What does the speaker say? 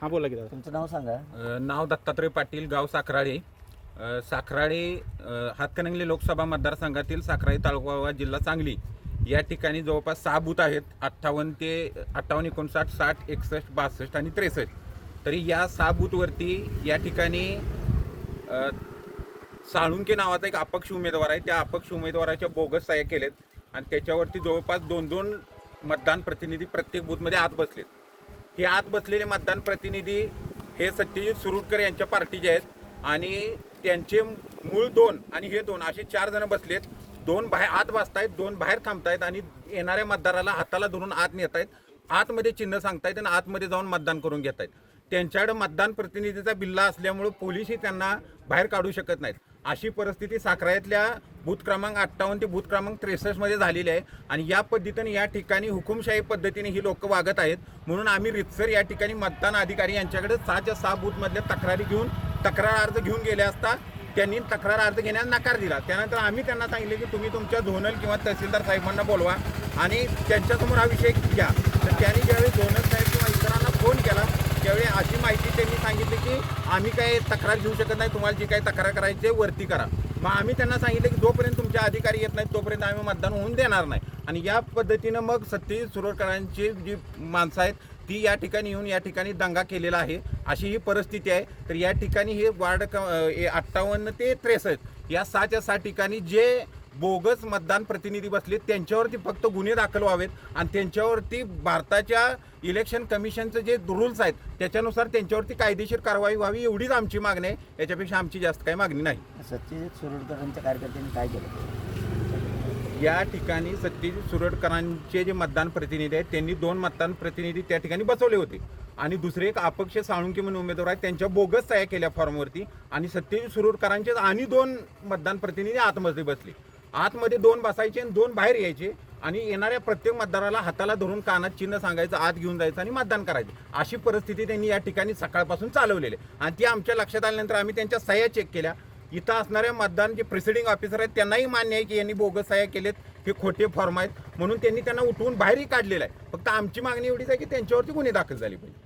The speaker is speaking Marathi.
हां बोला की दादा. तुमचं नाव सांगा. अ, नाव दत्तात्रय पाटील गाव साखराळे. अ, साखराळे अ, हातकणंगले लोकसभा मतदारसंघातील साखराळे तालुका जिल्हा सांगली. या ठिकाणी जवळपास सहा बूथ आहेत. अठ्ठावन्न ते अठ्ठावन्न एकोणसाठ साठ एकसष्ट बासष्ट आणि त्रेसष्ट. तरी या सहा बूथवरती या ठिकाणी अ, साळुंके नावाचा एक अपक्ष उमेदवार आहे. त्या अपक्ष उमेदवाराच्या बोगस सह्या केलेत. आणि त्याच्यावरती जवळपास दोन दोन मतदान प्रतिनिधी प्रत्येक बूथमध्ये आत बसलेत. हे आत बसलेले मतदान प्रतिनिधी हे सत्यजित सुरुटकर यांच्या पार्टीचे आहेत आणि त्यांचे मूळ दोन आणि हे दोन असे चार जण बसलेत. दोन बाहेर आत बसतायत दोन बाहेर थांबतायत आणि येणाऱ्या मतदाराला हाताला धरून आत नेत आहेत आतमध्ये चिन्ह सांगतायत आणि आतमध्ये जाऊन मतदान करून घेत आहेत त्यांच्याकडे मतदान प्रतिनिधीचा बिल्ला असल्यामुळे पोलीसही त्यांना बाहेर काढू शकत नाहीत. अशी परिस्थिती साखरायातल्या बूथ क्रमांक अठ्ठावन्न ते बूथ क्रमांक त्रेसष्टमध्ये झालेली आहे. आणि या पद्धतीने या ठिकाणी हुकुमशाही पद्धतीने ही लोक वागत आहेत. म्हणून आम्ही रितसर या ठिकाणी मतदान अधिकारी यांच्याकडे सहाच्या सहा बूथमधल्या तक्रारी घेऊन तक्रार अर्ज घेऊन गेले असता त्यांनी तक्रार अर्ज घेण्यास नकार दिला. त्यानंतर आम्ही त्यांना सांगितले की तुम्ही तुमच्या झोनल किंवा तहसीलदार साहेबांना बोलवा आणि त्यांच्यासमोर हा विषय घ्या. तर त्यांनी ज्यावेळी झोनल साहेब किंवा इतरांना फोन केला त्यावेळी अशी माहिती त्यांनी सांगितली की आम्ही काय तक्रार घेऊ शकत नाही तुम्हाला जी काही तक्रार करायची आहे वरती करा. मग आम्ही त्यांना सांगितलं की जोपर्यंत तुमचे अधिकारी येत नाहीत तोपर्यंत आम्ही मतदान होऊन देणार नाही. आणि या पद्धतीनं मग सत्यजित सुरकरांची जी माणसं आहेत ती या ठिकाणी येऊन या ठिकाणी दंगा केलेला आहे. अशी ही परिस्थिती आहे. तर या ठिकाणी हे वार्ड अठ्ठावन्न ते त्रेसष्ट या सहाच्या सहा ठिकाणी जे बोगस मतदान प्रतिनिधी बसले त्यांच्यावरती फक्त गुन्हे दाखल व्हावेत आणि त्यांच्यावरती भारताच्या इलेक्शन कमिशनचं जे रूल्स आहेत त्याच्यानुसार त्यांच्यावरती कायदेशीर कारवाई व्हावी एवढीच आमची मागणी आहे. याच्यापेक्षा आमची जास्त काही मागणी नाही. सत्यजित सुरडकरांच्या कार्यकर्त्यांनी काय केलं? या ठिकाणी सत्यजित सुरडकरांचे जे मतदान प्रतिनिधी आहेत त्यांनी दोन मतदान प्रतिनिधी त्या ठिकाणी बसवले होते. आणि दुसरे एक अपक्ष साळुंके म्हणून उमेदवार आहेत त्यांच्या बोगस सह्या केल्या फॉर्मवरती आणि सत्यजित सुरडकरांचे आणि दोन मतदान प्रतिनिधी आतमध्ये बसले. आतमध्ये दोन बसायचे आणि दोन बाहेर यायचे. आणि येणाऱ्या प्रत्येक मतदाराला हाताला धरून कानात चिन्ह सांगायचं आत घेऊन जायचं आणि मतदान करायचं. अशी परिस्थिती त्यांनी या ठिकाणी सकाळपासून चालवलेली आहे. आणि ती आमच्या लक्षात आल्यानंतर आम्ही त्यांच्या सह्या चेक केल्या. इथं असणाऱ्या मतदान जे प्रिसिडिंग ऑफिसर आहेत त्यांनाही मान्य आहे की यांनी बोगस सह्या केलेत. हे खोटे फॉर्म आहेत. म्हणून त्यांनी त्यांना उठवून बाहेरही काढलेलं आहे. फक्त आमची मागणी एवढीच आहे की त्यांच्यावरती गुन्हे दाखल झाले पाहिजे.